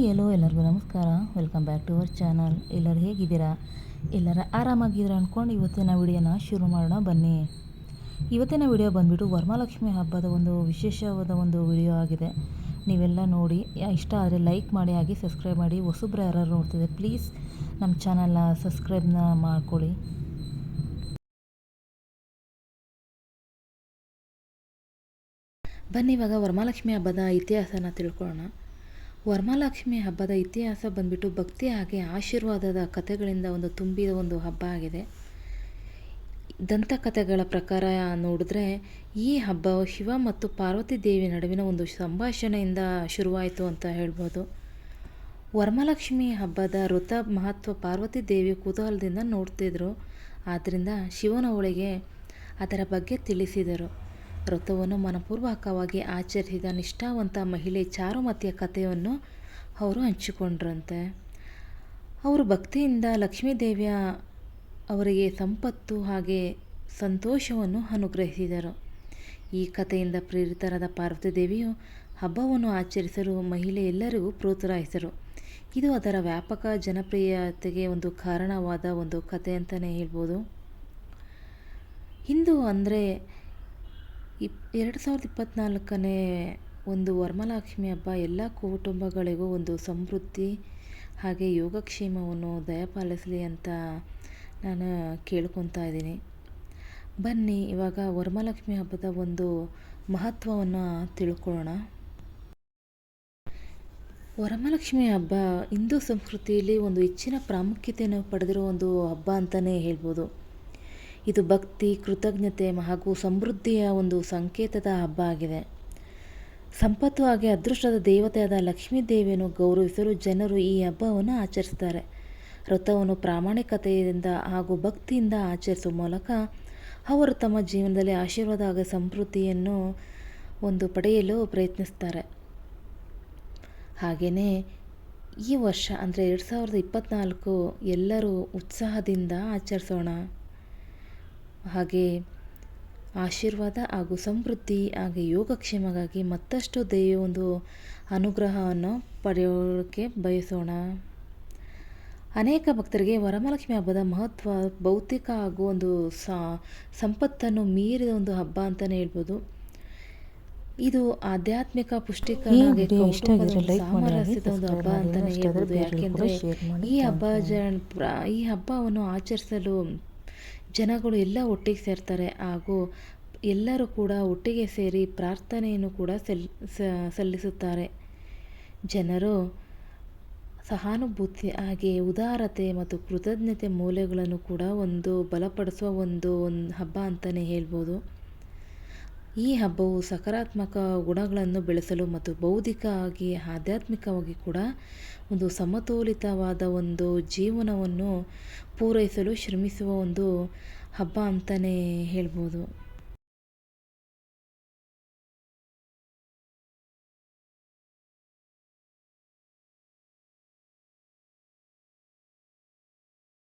Hi hello ಎಲ್ಲರಿಗೂ ನಮಸ್ಕಾರ. Welcome back to our channel ಎಲ್ಲರೂ ಹೇಗಿದ್ದೀರಾ? ಎಲ್ಲರ ಆರಾಮಾಗಿದ್ದೀರಾ ಅಂದ್ಕೊಂಡು ಇವತ್ತಿನ ವಿಡಿಯೋನ ಶುರು ಮಾಡೋಣ ಬನ್ನಿ. ಇವತ್ತಿನ ವಿಡಿಯೋ ಬಂದುಬಿಟ್ಟು ವರಮಹಾಲಕ್ಷ್ಮಿ ಹಬ್ಬದ ಒಂದು ವಿಶೇಷವಾದ ಒಂದು ವಿಡಿಯೋ ಆಗಿದೆ. ನೀವೆಲ್ಲ ನೋಡಿ, ಇಷ್ಟ ಆದರೆ ಲೈಕ್ ಮಾಡಿ ಆಗಿ ಸಬ್ಸ್ಕ್ರೈಬ್ ಮಾಡಿ. ಹೊಸಬ್ರು ಯಾರು ನೋಡ್ತಿದೆ ಪ್ಲೀಸ್ ನಮ್ಮ ಚಾನಲ್ನ ಸಬ್ಸ್ಕ್ರೈಬ್ನ ಮಾಡ್ಕೊಳ್ಳಿ. ಬನ್ನಿ ಇವಾಗ ವರಮಹಾಲಕ್ಷ್ಮಿ ಹಬ್ಬದ ಇತಿಹಾಸನ ತಿಳ್ಕೊಳ್ಳೋಣ. ವರಮಹಾಲಕ್ಷ್ಮಿ ಹಬ್ಬದ ಇತಿಹಾಸ ಬಂದ್ಬಿಟ್ಟು ಭಕ್ತಿ ಹಾಗೆ ಆಶೀರ್ವಾದದ ಕಥೆಗಳಿಂದ ಒಂದು ತುಂಬಿದ ಒಂದು ಹಬ್ಬ ಆಗಿದೆ. ದಂತಕಥೆಗಳ ಪ್ರಕಾರ ನೋಡಿದ್ರೆ ಈ ಹಬ್ಬವು ಶಿವ ಮತ್ತು ಪಾರ್ವತಿ ದೇವಿ ನಡುವಿನ ಒಂದು ಸಂಭಾಷಣೆಯಿಂದ ಶುರುವಾಯಿತು ಅಂತ ಹೇಳ್ಬೋದು. ವರಮಹಾಲಕ್ಷ್ಮಿ ಹಬ್ಬದ ವೃತ ಮಹತ್ವ ಪಾರ್ವತಿ ದೇವಿ ಕುತೂಹಲದಿಂದ ನೋಡ್ತಿದ್ರು. ಆದ್ದರಿಂದ ಶಿವನ ಒಳಗೆ ಅದರ ಬಗ್ಗೆ ತಿಳಿಸಿದರು. ವ್ರತವನ್ನು ಮನಪೂರ್ವಕವಾಗಿ ಆಚರಿಸಿದ ನಿಷ್ಠಾವಂತ ಮಹಿಳೆ ಚಾರುಮತಿಯ ಕಥೆಯನ್ನು ಅವರು ಹಂಚಿಕೊಂಡ್ರಂತೆ. ಅವರು ಭಕ್ತಿಯಿಂದ ಲಕ್ಷ್ಮೀದೇವಿಯ ಅವರಿಗೆ ಸಂಪತ್ತು ಹಾಗೆ ಸಂತೋಷವನ್ನು ಅನುಗ್ರಹಿಸಿದರು. ಈ ಕಥೆಯಿಂದ ಪ್ರೇರಿತರಾದ ಪಾರ್ವತಿ ದೇವಿಯು ಹಬ್ಬವನ್ನು ಆಚರಿಸಲು ಮಹಿಳೆ ಎಲ್ಲರಿಗೂ ಪ್ರೋತ್ಸಾಹಿಸರು ಇದು ಅದರ ವ್ಯಾಪಕ ಜನಪ್ರಿಯತೆಗೆ ಒಂದು ಕಾರಣವಾದ ಒಂದು ಕಥೆ ಅಂತಲೇ ಹೇಳ್ಬೋದು. ಹಿಂದೂ ಅಂದರೆ ಇಪ್, ಎರಡು ಸಾವಿರದ ಇಪ್ಪತ್ತ್ನಾಲ್ಕನೇ ಒಂದು ವರಮಹಾಲಕ್ಷ್ಮಿ ಹಬ್ಬ ಎಲ್ಲ ಕುಟುಂಬಗಳಿಗೂ ಒಂದು ಸಮೃದ್ಧಿ ಹಾಗೆ ಯೋಗಕ್ಷೇಮವನ್ನು ದಯಪಾಲಿಸಲಿ ಅಂತ ನಾನು ಕೇಳ್ಕೊತಾ ಇದ್ದೀನಿ. ಬನ್ನಿ, ಇವಾಗ ವರಮಹಾಲಕ್ಷ್ಮಿ ಹಬ್ಬದ ಒಂದು ಮಹತ್ವವನ್ನು ತಿಳ್ಕೊಳ್ಳೋಣ. ವರಮಹಾಲಕ್ಷ್ಮಿ ಹಬ್ಬ ಹಿಂದೂ ಸಂಸ್ಕೃತಿಯಲ್ಲಿ ಒಂದು ಹೆಚ್ಚಿನ ಪ್ರಾಮುಖ್ಯತೆಯನ್ನು ಪಡೆದಿರೋ ಒಂದು ಹಬ್ಬ ಅಂತಲೇ ಹೇಳ್ಬೋದು. ಇದು ಭಕ್ತಿ, ಕೃತಜ್ಞತೆ ಹಾಗೂ ಸಮೃದ್ಧಿಯ ಒಂದು ಸಂಕೇತದ ಹಬ್ಬ ಆಗಿದೆ. ಸಂಪತ್ತು ಹಾಗೆ ಅದೃಷ್ಟದ ದೇವತೆಯಾದ ಲಕ್ಷ್ಮೀ ದೇವಿಯನ್ನು ಗೌರವಿಸಲು ಜನರು ಈ ಹಬ್ಬವನ್ನು ಆಚರಿಸ್ತಾರೆ ವ್ರತವನ್ನು ಪ್ರಾಮಾಣಿಕತೆಯಿಂದ ಹಾಗೂ ಭಕ್ತಿಯಿಂದ ಆಚರಿಸುವ ಮೂಲಕ ಅವರು ತಮ್ಮ ಜೀವನದಲ್ಲಿ ಆಶೀರ್ವಾದ ಹಾಗೂ ಸಮೃದ್ಧಿಯನ್ನು ಒಂದು ಪಡೆಯಲು ಪ್ರಯತ್ನಿಸ್ತಾರೆ ಹಾಗೆಯೇ ಈ ವರ್ಷ, ಅಂದರೆ ಎರಡು ಸಾವಿರದ ಇಪ್ಪತ್ತ್ನಾಲ್ಕು ಎಲ್ಲರೂ ಉತ್ಸಾಹದಿಂದ ಆಚರಿಸೋಣ. ಹಾಗೆ ಆಶೀರ್ವಾದ ಹಾಗೂ ಸಮೃದ್ಧಿ ಹಾಗೆ ಯೋಗಕ್ಷೇಮಗಾಗಿ ಮತ್ತಷ್ಟು ದೇವಿಯ ಒಂದು ಅನುಗ್ರಹವನ್ನು ಪಡೆಯೋಕ್ಕೆ ಬಯಸೋಣ. ಅನೇಕ ಭಕ್ತರಿಗೆ ವರಮಹಾಲಕ್ಷ್ಮಿ ಹಬ್ಬದ ಮಹತ್ವ ಭೌತಿಕ ಹಾಗೂ ಒಂದು ಸಂಪತ್ತನ್ನು ಮೀರಿದ ಒಂದು ಹಬ್ಬ ಅಂತಲೇ ಹೇಳ್ಬೋದು. ಇದು ಆಧ್ಯಾತ್ಮಿಕ ಪುಷ್ಟಿಕರಣ ಸಾಮರಸ್ಯದ ಒಂದು ಹಬ್ಬ ಅಂತಲೇ ಹೇಳ್ಬೋದು. ಯಾಕೆಂದರೆ ಈ ಹಬ್ಬ ಈ ಹಬ್ಬವನ್ನು ಆಚರಿಸಲು ಜನಗಳು ಎಲ್ಲ ಒಟ್ಟಿಗೆ ಸೇರ್ತಾರೆ ಹಾಗೂ ಎಲ್ಲರೂ ಕೂಡ ಒಟ್ಟಿಗೆ ಸೇರಿ ಪ್ರಾರ್ಥನೆಯನ್ನು ಕೂಡ ಸಲ್ ಸಲ್ಲಿಸುತ್ತಾರೆ. ಜನರು ಸಹಾನುಭೂತಿ ಹಾಗೆ ಉದಾರತೆ ಮತ್ತು ಕೃತಜ್ಞತೆ ಮೌಲ್ಯಗಳನ್ನು ಕೂಡ ಒಂದು ಬಲಪಡಿಸುವ ಒಂದು ಒಂದು ಹಬ್ಬ ಅಂತಲೇ ಹೇಳ್ಬೋದು. ಈ ಹಬ್ಬವು ಸಕಾರಾತ್ಮಕ ಗುಣಗಳನ್ನು ಬೆಳೆಸಲು ಮತ್ತು ಬೌದ್ಧಿಕ ಆಗಿ ಆಧ್ಯಾತ್ಮಿಕವಾಗಿ ಕೂಡ ಒಂದು ಸಮತೋಲಿತವಾದ ಒಂದು ಜೀವನವನ್ನು ಪೂರೈಸಲು ಶ್ರಮಿಸುವ ಒಂದು ಹಬ್ಬ ಅಂತಲೇ ಹೇಳ್ಬೋದು.